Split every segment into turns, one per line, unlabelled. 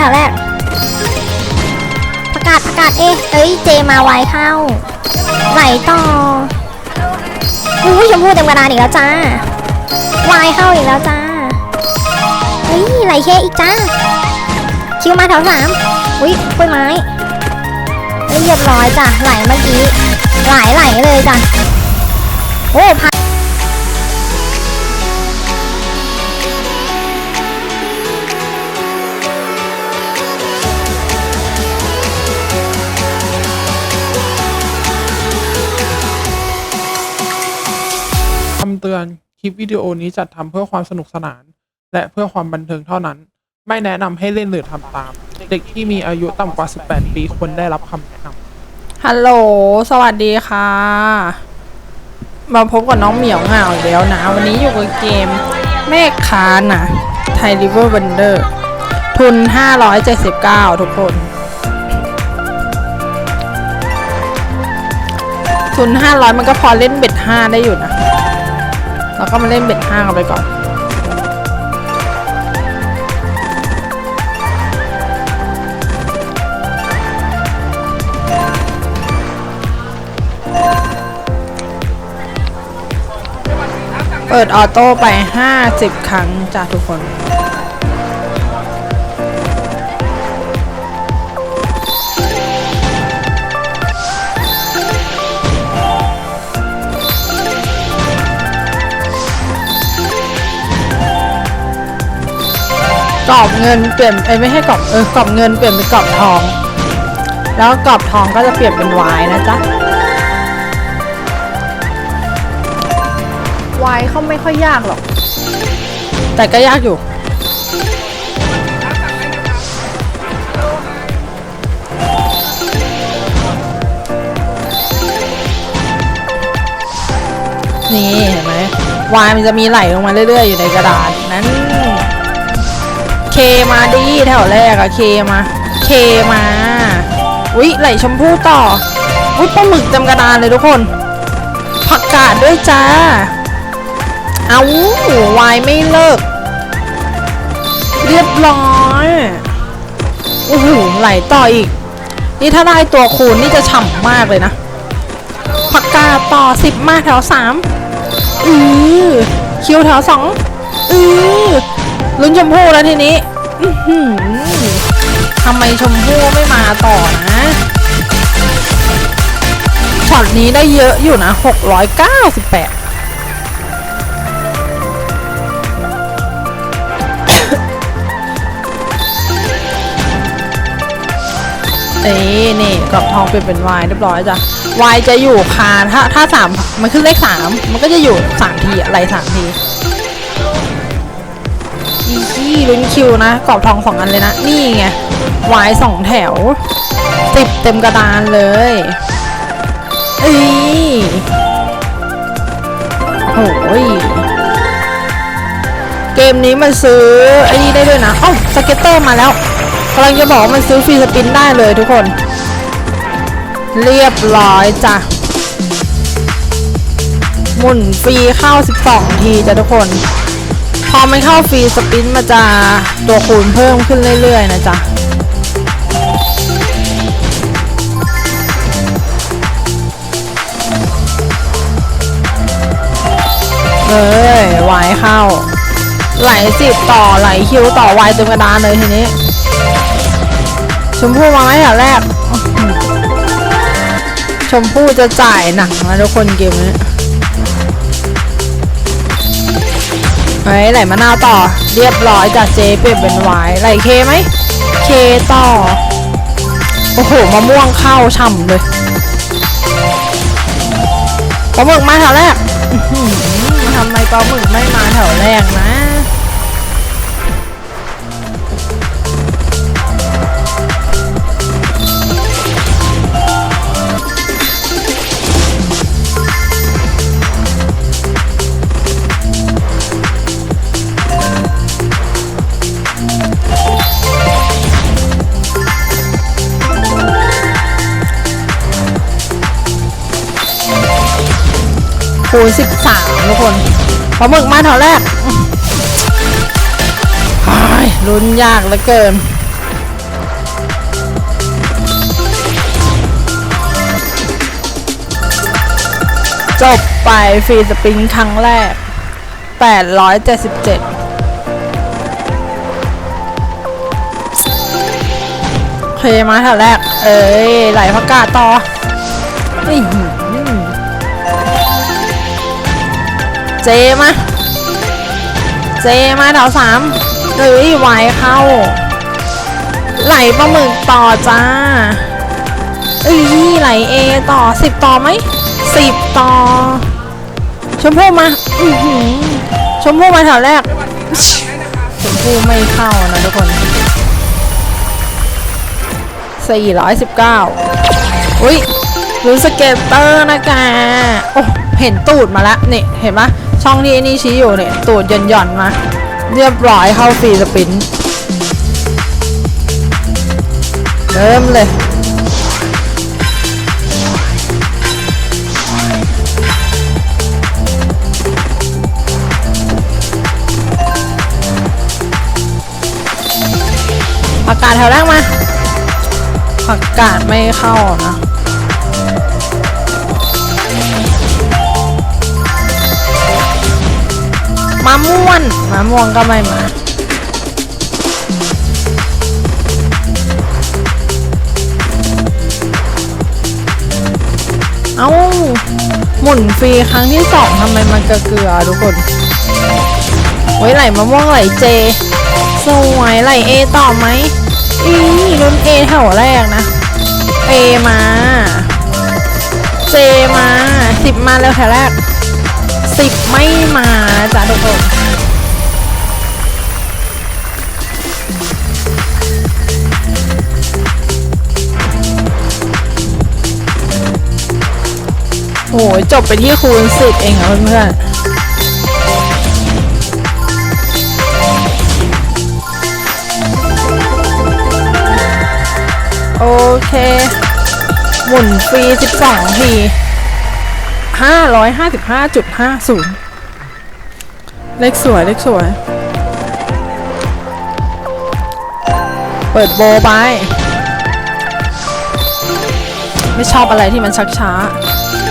แถวแรก ประกาศประกาศเอ๊ะเอ้ยเจมาไวเข้า ไหลต่ออุ้ยชมพู่เต็มกระดานอีกแล้วจ้าวายเข้าอีกแล้วจ้าเฮ้ยไหลเคอีกจ้า คิวมาแถวสามอุ้ยกล้วยไม้เฮ้ยเรียบร้อยจ้ะไหลเมื่อกี้ไหลไหลเลยจ้ะโอ้พัน
คลิปวิดีโอนี้จัดทำเพื่อความสนุกสนาน และเพื่อความบันเทิงเท่านั้น ไม่แนะนำให้เล่นหรือทำตาม เด็กที่มีอายุต่ำกว่า 18 ปีควรได้รับคำแนะนำ
ฮัลโหล สวัสดีค่ะ มาพบกับน้องเหมียวเหงาอีกแล้วนะ วันนี้อยู่กับเกมเมฆคานนะไทยริเวอร์บันเดอร์ทุน 579 ทุกคนทุน500 มันก็พอเล่นเบ็ด5ได้อยู่นะ แล้วก็มาเล่นเบ็ดห้ากันไปก่อนเปิดออโต้ไป 50 ครั้งจ้าทุกคน กรอบเงินเปลี่ยนเอ้ยไม่ให้กรอบเออกรอบเงินเปลี่ยนเป็นกรอบทอง แล้วกรอบทองก็จะเปลี่ยนเป็นวายนะจ๊ะวายเขาไม่ค่อยยากหรอก แต่ก็ยากอยู่ นี่เห็นไหมวายมันจะมีไหลลงมาเรื่อยๆอยู่ในกระดาษนั้นเค มาดีแถวแรกอะเคมา เคมาอุ๊ยไหลชมพู่ต่ออุ๊ยปลาหมึกเต็มกระดานเลยทุกคนผักกาดด้วยจ้า เอาวายไม่เลิก เรียบร้อยโอ้โหไหลต่ออีก นี่ถ้าได้ตัวคูณนี่จะฉ่ำมากเลยนะผักกาดต่อสิบมาแถวสามอือคิวแถวสองอือลุ้นชมพู่แล้วทีนี้ ทำไมชมพู่ไม่มาต่อนะช็อตนี้ได้เยอะอยู่นะ 698เอ้นี่กรอบทองเปลี่ยนเป็นวายเรียบร้อยจ้ะวายจะอยู่คานถ้าถ้าสามมันขึ้นเลขสามมันก็จะอยู่สามทีอะไรสามทีี่ลุ้นคิวนะกรอบทองสองอันเลยนะ นี่ไงวายสองแถวสิบเต็มกระดานเลยเอ้โอ้ยเกมนี้มันซื้อไอ้นี่ได้ด้วยนะอ้าสเก็ตเตอร์มาแล้วกำลังจะบอกว่ามันซื้อฟรีสปินได้เลยทุกคน เรียบร้อยจ้ะหมุนฟรีเข้า 12 ทีจ้ะทุกคน พอมันเข้าฟรีสปินมันจะตัวคูณเพิ่มขึ้นเรื่อยๆนะจ๊ะเอ้ยวายเข้า ไหลสิบต่อไหลคิวต่อวายเต็มกระดานเลยทีนี้ ชมพู่มาไหมแถวแรก ชมพู่จะจ่ายหนังนะทุกคนเกมนี้ เฮ้ไหลมะนาวต่อ เรียบร้อยจากเจเปลี่ยนเป็นวายไหลเคไหม เคต่อ โอ้โหมะม่วงเข้าช่ำเลยปลาหมึกมาแถวแรกมาทำไมปลาหมึกไม่มาแถวแรกนะ คูณ13 ทุกคนปลาหมึกมาแถวแรกลุ้นยากเหลือเกินจบไปฟรีสปริงครั้งแรก 877 โอเค มาแถวแรก เอ้ย ไหลพักกาต่อ เจมา เจมาแถวสามเฮ้ยไหวเข้า ไหลปลาหมึกต่อจ้าเอ้ยไหลเอต่อสิบต่อไหมสิบต่อ ชมพู่มาชมพู่มาแถวแรก ชมพู่ไม่เข้านะทุกคน419อุ้ยรู้สเก็ตเตอร์นะกาโอ้เห็นตูดมาแล้วนี่เห็นปะ ช่องที่ไอ้นี่ชี้อยู่เนี่ย ตูดหย่อนหย่อนๆมา เรียบร้อยเข้าฟรีสปินเริ่มเลยผักกาดแถวแรกมาผักกาดไม่เข้านะ มาม่วนมาม่วงก็ไม่มาเอ้าหมุนฟรีครั้งที่สองทำไมมันเกลือทุกคนไว้ไหลมะม่วงไหลเจ สวยไหลเอต่อไหมอีรุ่นเอแถวแรกนะเอมา เจมาสิบมาแล้วแถวแรก สิบไม่มาจ้ะทุกคนโอ้ยจบไปที่คูณสิบเองเหรอเพื่อนโอเค หมุนฟรี 12 ที 555.50 เลขสวย เลขสวย เปิดโบไป ไม่ชอบอะไรที่มันชักช้า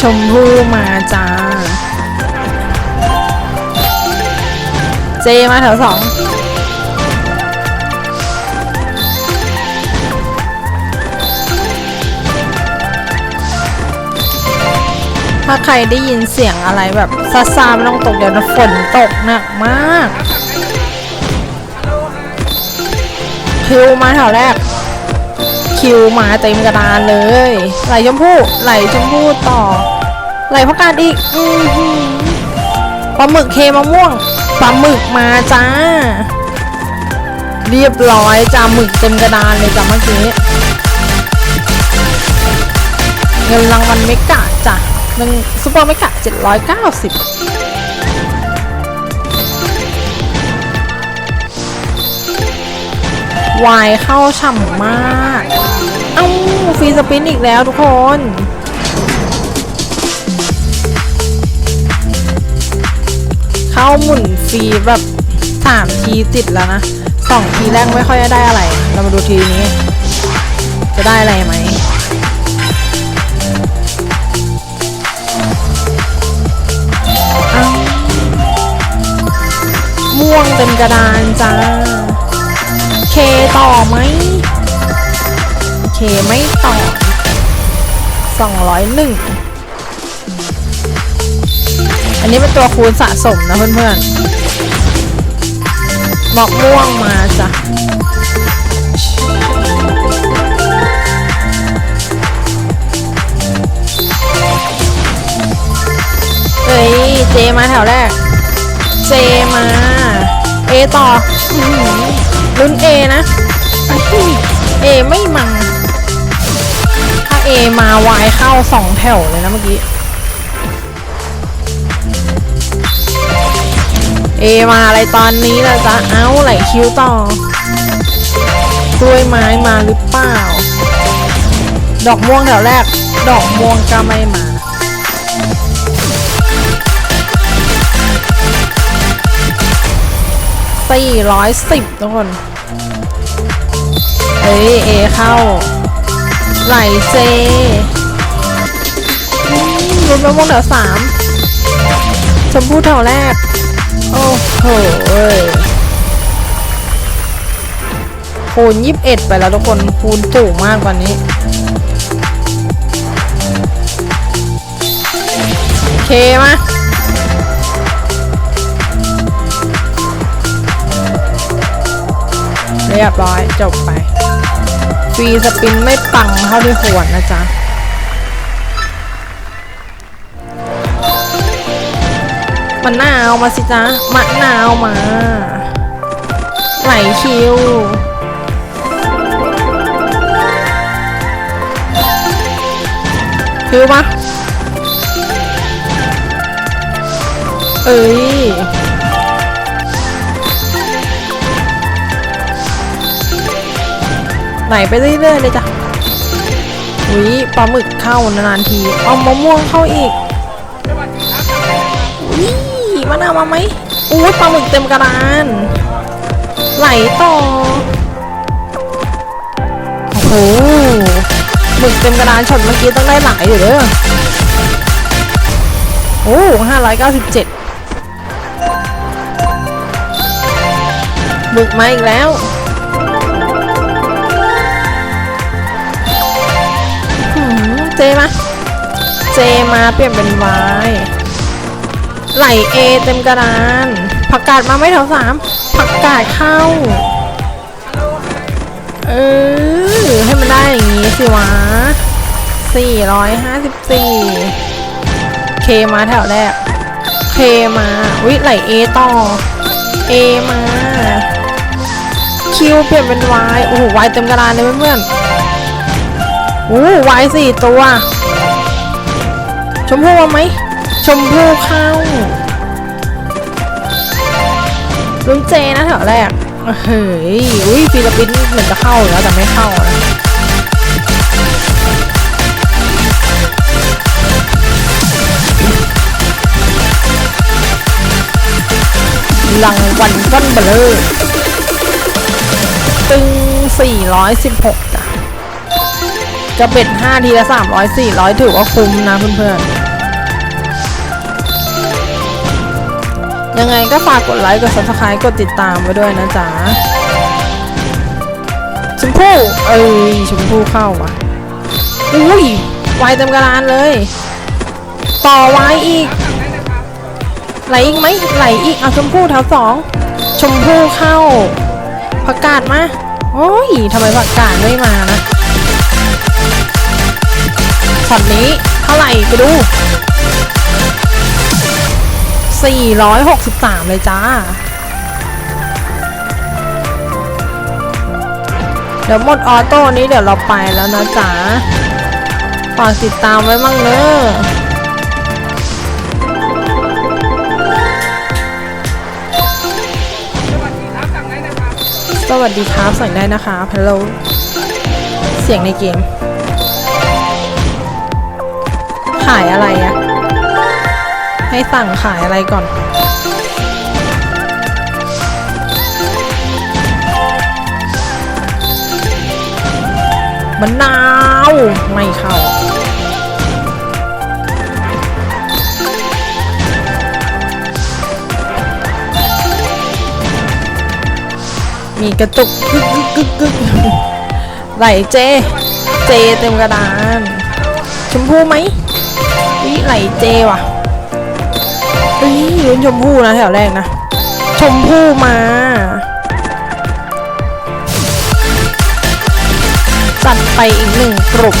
ชมพู่มาจ้า เจมาแถวสอง ถ้าใครได้ยินเสียงอะไรแบบซาซาม่ต้องตกเดี๋ยวนะฝนตกหนักมากคิวมาแถวแรก คิวมาเต็มกระดานเลย ไหลชมพู่ไหลชมพู่ต่อ ไหลพักกาดอีกอปลาหมึกเคมะม่วงปลาหมึกมาจ้า เรียบร้อยจ้าหมึกเต็มกระดานเลยจ้าเมื่อกี้เงินรางวัลเมกะจ้ะ หนึ่งซูเปอร์เมกะ790 วายเข้าฉ่ำมาก เอ้าฟรีสปินอีกแล้วทุกคนเข้าหมุนฟรีแบบสามทีติดแล้วนะสองทีแรกไม่ค่อยได้อะไร เรามาดูทีนี้ จะได้อะไรไหม ม่วงเต็มกระดานจ้า เคต่อไหม เคไม่ต่อ201อันนี้เป็นตัวคูณสะสมนะเพื่อนๆหมอกม่วงมาจ้ะเอ้ย เจมาแถวแรก เจมา เอต่อลุ้นเอนะเอไม่มาถ้าเอมาวายเข้าสองแถวเลยนะเมื่อกี้เอมาอะไรตอนนี้ล่ะจ๊ะ เอ้าไหลคิวต่อกล้วยไม้มาหรือเปล่า ดอกม่วงแถวแรก ดอกม่วงก็ไม่มา สี่ร้อยสิบทุกคน เอ้ย เอเข้า ไหลเจอืมลุ้นมะม่วงแถวสามชมพู่แถวแรก โอ้โหเว้ยคูณยี่สิบเอ็ดไปแล้วทุกคนคูณสูงมากกว่านี้ โอเคมา เรียบร้อยจบไป ฟรีสปินไม่ปังเท่าที่ควรนะจ๊ะมันนาวมาสิจ๊ะมะนาวมา ไหลคิวคิวปะเอ้ย ไหลไปเรื่อยๆเลยจ้ะอุ้ยปลาหมึกเข้านานๆที เอามะม่วงเข้าอีกอุ้ยมะนาวมาไหมอุ้ยปลาหมึกเต็มกระดาน ไหลต่อ โอ้โหหมึกเต็มกระดานช็อตเมื่อกี้ต้องได้หลายอยู่เด้อโอ้ห้าร้อยเก้าสิบเจ็ดหมึกมาอีกแล้ว เจมา เจมาเปลี่ยนเป็นวายไหลเอเต็มกระดานผักกาดมาไม่แถวสามผักกาดเข้า เออ ให้มันได้อย่างงี้สิวะสี่ร้อยห้าสิบสี่เคมาแถวแรกเคมาวิไหลเอต่อเอมาคิวเปลี่ยนเป็นวายโอ้โหวายเต็มกระดานเลยเพื่อนๆ อ้วายสี่ตัว ชมพู่มาไหม ชมพู่เข้าลุ้นเจนะแถวแรก เฮ้ย อุ้ยฟิลิปปินส์เหมือนจะเข้าแล้วแต่ไม่เข้านะรางวัลก้อนเบลอตึง416จ้ะ จะเบ็ดห้าทีละสามร้อยสี่ร้อยถือว่าคุ้มนะเพื่อนๆ ยังไงก็ฝากกดไลค์กด subscribe กดติดตามไว้ด้วยนะจ๊ะชมพู่เอ้ยชมพู่เข้ามาอุ้ยไวเต็มกระดานเลย ต่อไว้อีก ไหลอีกไหมไหลอีกเอาชมพู่แถวสองชมพู่เข้าผักกาดมาโอ้ยทำไมผักกาดไม่มานะ ช็อตนี้เท่าไหร่ไปดู 463 เลยจ้า เดี๋ยวหมดออโต้นี้เดี๋ยวเราไปแล้วนะจ๊ะฝากติดตามไว้มั่งเนอะสวัสดีครับสั่งได้นะคะฮัลโหลเสียงในเกมายอะไรอะให้สั่งขายอะไรก่อนมะนาว ไม่เข้ามีกระตุกกึกกึกกึกกึกไหลเจ เจเต็มกระดาน ชมพูไหม ไหลเจว่ะเฮ้ยลุ้นชมพู่นะแถวแรกนะ ชมพู่มาจัดไปอีกหนึ่งกลุ่ม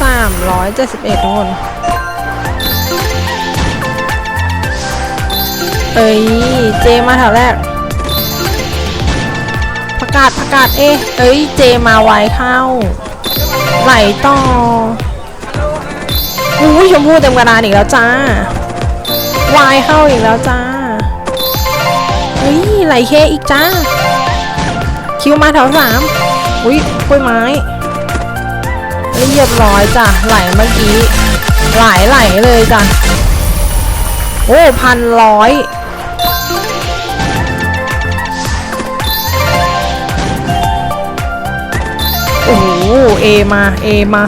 สามร้อยเจ็ดสิบเอ็ดทุกคนเอ้ย เจมาแถวแรก กาศประกาศเอ๊ะเอ้ยเจมาไวเข้า ไหลต่ออุ้ยชมพู่เต็มกระดานอีกแล้วจ้าวายเข้าอีกแล้วจ้าเฮ้ยไหลเคอีกจ้า คิวมาแถวสามอุ้ยกล้วยไม้เรียบร้อยจ้ะไหลเมื่อกี้ไหลไหลเลยจ้ะโอ้พันร้อย โอ้โหเอมาเอมา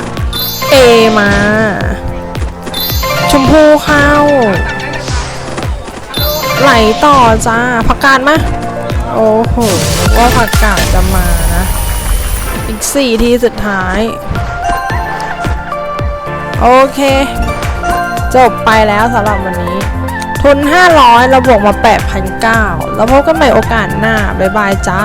เอมา ชมพูเข้า ไหลต่อจ้าผักกาดมาโอ้โหว่าผักกาดจะมานะ อีกสี่ทีสุดท้าย โอเค จบไปแล้วสำหรับวันนี้ ทุน 500เราบวกมา 8,900 แล้วพบกันใหม่โอกาสหน้า บ๊ายบายจ้า